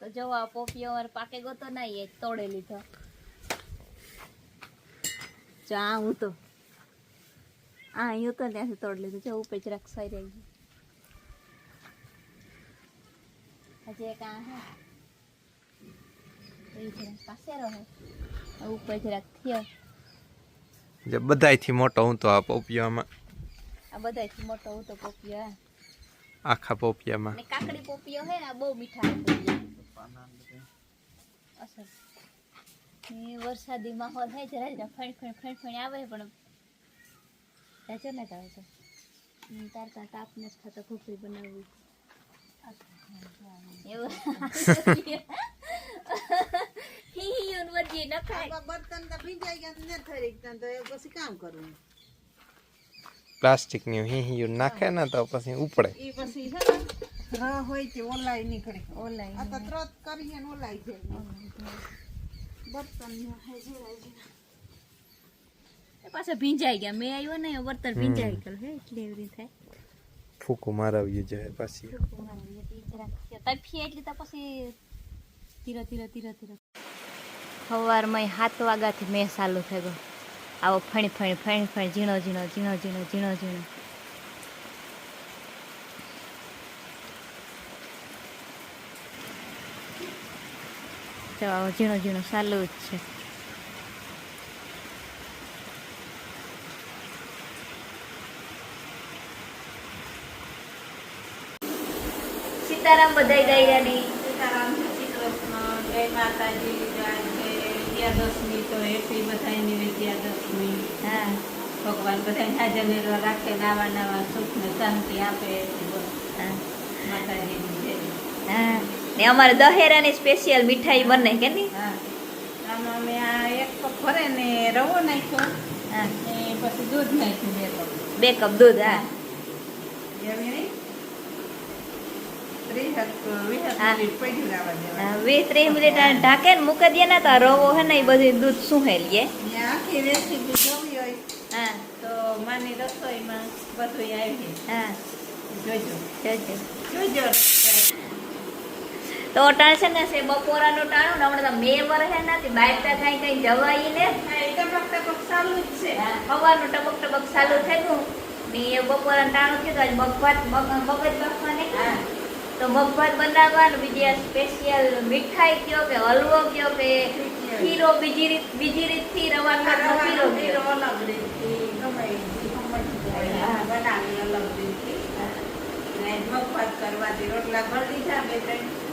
તો જો આ પોપિયો અમારે પાકે ગોતો તો નહીં એ તોડે લીધો. આ હું તો આ અહીં તો ત્યાંથી તોડ લીધું. જો ઉપર જરાક સઈ રહી ગયું હજી એક આ હે. પાસે રહે. ઉપર જરાક થયો. જે બધાયથી મોટો હું તો આ પોપિયામાં. આ બધાથી મોટો હું તો પોપિયા આખા પોપિયામાં. ને કાકડી પોપિયો હે ને બહુ મીઠા પોપિયા અસર. ને વરસાદી માહોલ હે જરા જરા ફણ ફણ ફણ ફણ આવે પણ રાજો ને તાવે તો હમ, તાર તાપ ને ખાતો ખોખરી બનાવવી. એવું. હી હી ઉન વજી ન ખાય બર્તન તો ભીંજાઈ ગયા ને થઈ રહ્યા તો એ પછી કામ કરવું પ્લાસ્ટિકની હિયું નાખે ને તો પછી ઉપડે. એ પછી રહ હોય તે ઓલાય નીકળે. ઓનલાઈન આ તો ત્રત કરીએ ને ઓલાય છે. બર્તન હે જીરા જીરા પાછા ભીંજાઈ ગયા. મેં આવ્યો ને બર્તન ભીંજાઈ ગયેલું હે એટલે એવી થાય ફૂકું મારાવીએ જાય પછી. તપી એટલે તો પછી ધીરે ધીરે ધીરે ધીરે. સવારમાં સાત વાગ્યાથી મેં ચાલુ થયો. ગયો આવો ફણી ફણી ફણી ફણી ઝીણો ઝીણો ઝીણો ઝીણો ઝીણો ઝીણો. તો આવો ઝીણો ઝીણો ચાલુ જ છે સીતારામ બધાય ગાયરાની સીતારામ જય શ્રી કૃષ્ણ જય માતાજી જય જય વિજયાદશમી તો હેપી બધાની વિજયાદશમી હા ભગવાન બધાને હાજર નિર્વા રાખે નવા નવા સુખ ને શાંતિ આપે એટલું બસ. હા માતાજીની જય હા ને અમારે દહેરાની સ્પેશિયલ મીઠાઈ બને કે નહીં? આમાં મેં આ એક કપ ભરે ને રવો નાખ્યો ને પછી દૂધ નાખ્યું બે કપ. બે કપ દૂધ હા. વીસ ત્રીસ મિનિટ આ ઢાંકે ને મૂકી દે ને તો રવો હે ને એ બધું દૂધ સુહે લઈએ આખી રેસીપી જોવી હોય હા. તો માની રસોઈમાં બધું આવી હા. જોજો. જોજો. જોજો તો ટાણ છે ને સે બપોરાનો ટાણું ને હમણાં મે વરહે નથી બહાર તો કઈ કઈ જવાય ને ટપક ટપક ચાલુ જ છે. સવારનું ટપક ટપક ચાલુ થઈ ગયું. ને એ બપોરાનું ટાણું થયું આજ મગભાત મગ- મગજ બાફવા તો મગભાત બનાવવાનું બીજી સ્પેશિયલ મીઠાઈ કયો કે હલવો કયો કે ખીરો બીજી રીત બીજી રીતથી રવાનો લોટનો ખીરો ખીરો અલગ. બનાવી અલગ રીતથી. મગભાત કરવાથી રોટલા ભરી દીધા બે ત્રણ.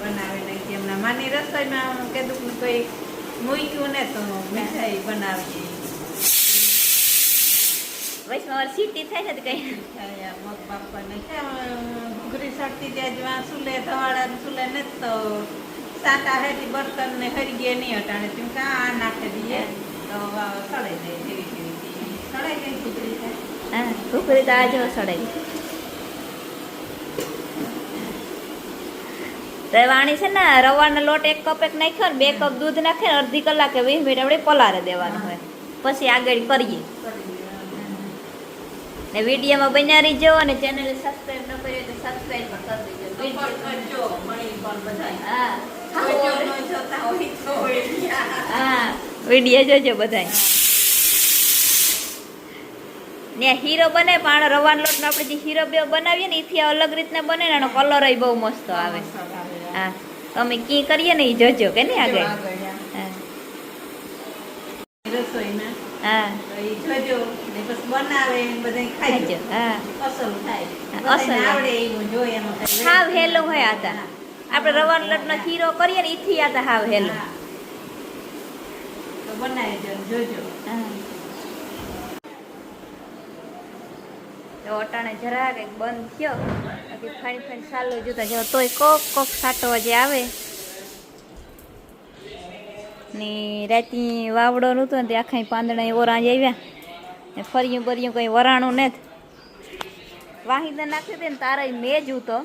બનાવી માની રસોઈમાં કીધું કોઈ મૂક્યું ને તો મીઠાઈ બનાવીએ. વૈષ્ણવ સીટી થાય છે કઈ. મગ છે ઘૂઘરી સડતી જાય જ્યાં સુલે ધવાડા સુલે ને તો સાટા હેઠી બર્તન ને હરી ગયા નહીં અટાણે. તેમ કે આ નાખી દઈએ તો સળાઈ જાય ધીરે ધીરે જાય ઘૂઘરી થાય. હા ભૂખરી તો આજો સડાઈ તો વાણી છે ને રવાનો લોટ એક કપ એક નાખ્યો ને બે કપ દૂધ નાખે ને અડધી કલાકે વીસ મિનિટ આપણે પલારે દેવાનું હોય. પછી આગળ કરીએ. ને વિડીયોમાં બન્યા રહીજો અને ચેનલ સબસ્ક્રાઈબ ન કરી તો સબસ્ક્રાઈબ પણ કરી દેજો. હા વીડિયો જોજો બધાય. ને હીરો બને પણ રવાનો લોટનો આપણે જે હીરો બે બનાવીએ ને એથી અલગ રીતના બને ને એનો કલર બહુ મસ્ત આવે. હા તમે કી કરીએ ને એ જોજો કે આગળ? ને કઈ હાવ હેલો હોય આતા આપણે રવાનો લોટનો ખીરો કરીએ ને એથી આતા હાવ હેલો. બનાવી જોજો. હા. અટાણે જરા કંઈક બંધ થયો. બાકી ફાણી ફાણી ચાલુ જોતા જો તોય કોક કોક સાટો જે આવે. ને રાતી વાવડો નહોતો ને આખા પાંદડા ઓરાંજ આવ્યા. ને ફર્યું બર્યું કંઈ વરાણું ને વાહિંદા નાખી દે ને તારા મેજ ઉતો.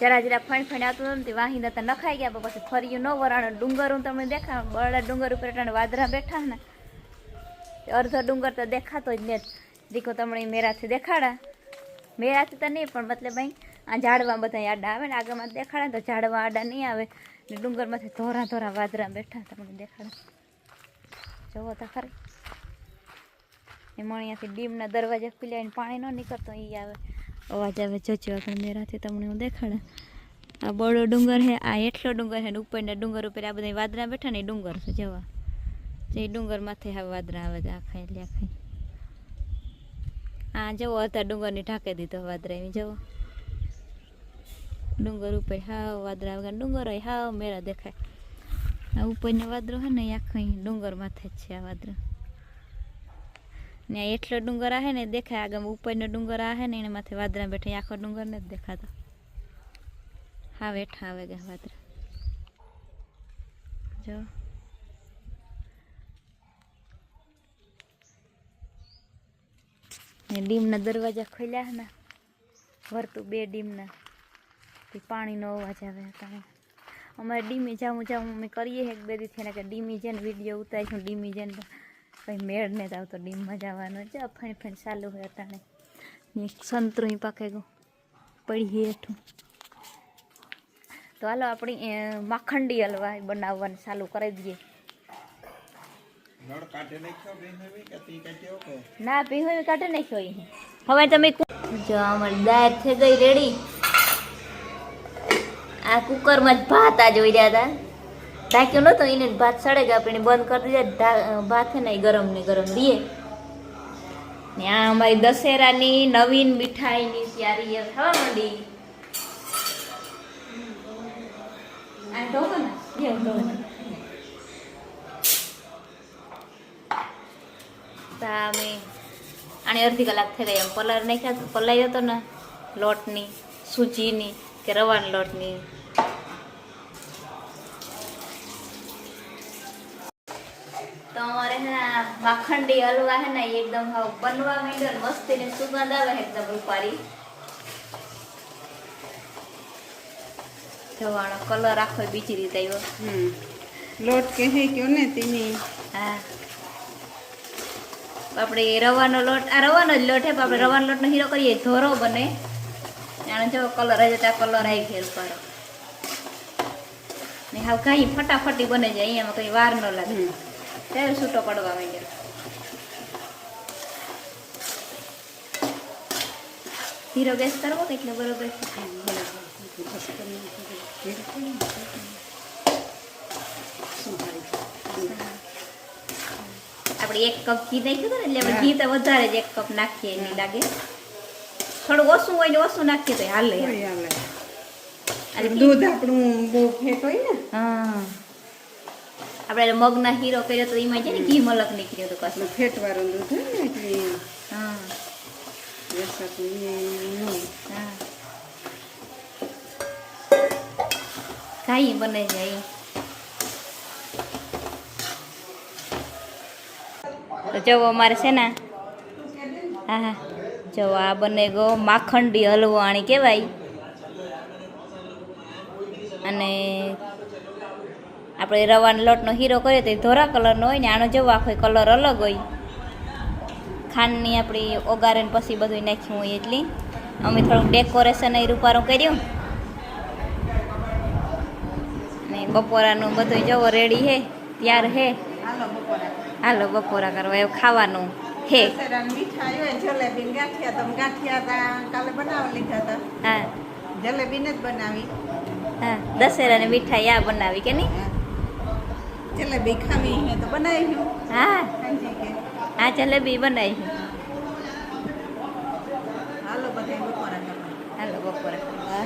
જરા જરા ફણ ફણ આવતું હતું ને તે વાહિંદા તો નખાઈ ગયા પછી ફર્યું ન વરાણું. ડુંગર હું તમને દેખા બળા ડુંગર ઉપર વાદરા બેઠા ને. અડધો ડુંગર તો દેખાતો જ નથી દીકો તમને મેરાથી દેખાડા. મેરાથી તો નહીં, પણ મતલબ અહીં આ ઝાડવા બધા આડા આવે ને આગળમાં દેખાડે ને તો ઝાડવા આડા નહીં આવે. ને ડુંગરમાંથી ધોરા ધોરા વાદરા બેઠા તમને દેખાડે. જુઓ તો ખરી. એમાં અહીંયાથી ડીમના દરવાજા ખુલ્યા ને પાણી ન નીકળતો એ આવે. અવાજ આવે, જજો આગળ મેરાથી તમને હું દેખાડે. આ બળો ડુંગર છે આ એટલો ડુંગર છે ને ઉપરના ડુંગર ઉપર આ બધા વાદરા બેઠા ને એ ડુંગર છે જવા જે ડુંગર માથે હવે વાદરા આવે છે આખા એટલે આખા આ જવો, અત્યારે ડુંગરની ઢાંકી દીધો વાદરા એમ જવો. ડુંગર ઉપર હાવ વાદરા વગર, ડુંગર હોય હાવ મેળા દેખાય. આ ઉપરનો વાદરો છે ને આખો ડુંગર માથે જ છે આ વાદરો. ને એટલો ડુંગર આવે ને દેખાય આગળ ઉપરનો ડુંગર આવે ને, એને માથે વાદરા બેઠા આખો ડુંગર નથી દેખાતો. હા બેઠા આવે ગયા વાદરા. જો ને ડીમના દરવાજા ખોલ્યા ને, વર્તું બે ડીમના. પાણીનો અવાજ આવે હતા અમારે ડીમી જામું જાઉં અમે કરીએ એક બે દીથી થઈને કે ડીમી જઈને વીડિયો ઉતારીશું, ડીમી જઈને કંઈ મેળ નહીં આવતો ડીમમાં જવાનો. છે ફણ ફણ ચાલુ હોય અટાણે ને સંતરું પાકે ગયું પડી હેઠું. તો હાલો આપણી માખંડી હલવા બનાવવાનું ચાલુ કરી દઈએ. ના પીવું કાઢે નાખ્યો અહીં. હવે તમે જો, અમારી દાળ ગઈ રેડી આ કુકરમાં જ ભાત આ જોઈ રહ્યા હતા. ઢાંક્યો નહોતો, એને ભાત સડે ગયા, આપણે બંધ કરી દીધા ભાત ને ગરમ ને ગરમ દઈએ ને આ અમારી દશેરાની નવીન મીઠાઈની તૈયારી થવા માંડી. આ ઢોકો ને લ્યો ઢોકો. તો અમે આને અડધી કલાક થઈ ગઈ એમ પલાર નાખ્યા તો પલાયો હતો ને લોટની સૂજીની કે રવાના લોટની. તો અમારે હે ને માખંડી હલવા હે ને એકદમ હાવ બનવા માંડ્યો ને મસ્તી ને સુગંધ આવે એકદમ રૂપારી જવાનો કલર આખો બીજી રીતે આવ્યો. હમ. લોટ કહે કયો ને તેની? હા. આપણે રવાનો લોટ આ રવાનો જ લોટ પણ આપણે રવાનો લોટનો હીરો કરીએ ધોરો બને. આનો જો કલર હજુ ત્યાં કલર આવી ગયેલ કરો ને હાવ કાંઈ ફટાફટી બને જાય અહીંયામાં કંઈ વાર ન લાગે. ત્યારે છૂટો પડવા માંડ્યો. હીરો ગેસ કરવો કે એટલે બરોબર? આપણે એક કપ ઘી નાખ્યું ને એટલે ઘી તો વધારે જ એક કપ નાખીએ એની લાગે. થોડું ઓછું હોય ને ઓછું નાખીએ તો હાલે. દૂધ આપણું બહુ ફેટ હોય ને. હા. આપણે મગના હીરો કર્યો તો એમાં છે ને ઘી મલક નીકળ્યો તો કશું આપણું ફેટ વાળું દૂધ હોય ને એટલે હા. હા. કાંઈ બને જાય તો જવો અમારે છે ને, હા હા આ બને ગો માખંડી હલવો આણી કહેવાય. અને આપણે રવાનો લોટનો હીરો કરીએ તો એ ધોરા કલરનો હોય ને, આનો જવો આખો કલર અલગ હોય. ખાંડની આપણી ઓગારે પછી બધું નાખ્યું હોય એટલી. અમે થોડુંક ડેકોરેશન એ રૂપારું કર્યું. ને બપોરાનું બધું જવો રેડી હે, ત્યાર હે. હાલો બપોરા કરવા એવું ખાવાનું હે જલેબી ગાંઠિયા. તો ગાંઠિયા હતા કાલે બનાવી લીધા હતા. હા. જલેબી ને જ બનાવી. હા દશેરાની મીઠાઈ આ બનાવી કે નહીં? જલેબી ખાવી તો બનાવી હા. હા. જલેબી બનાવી હાલો બધા બપોરા કરવા હાલો બપોરા કરવા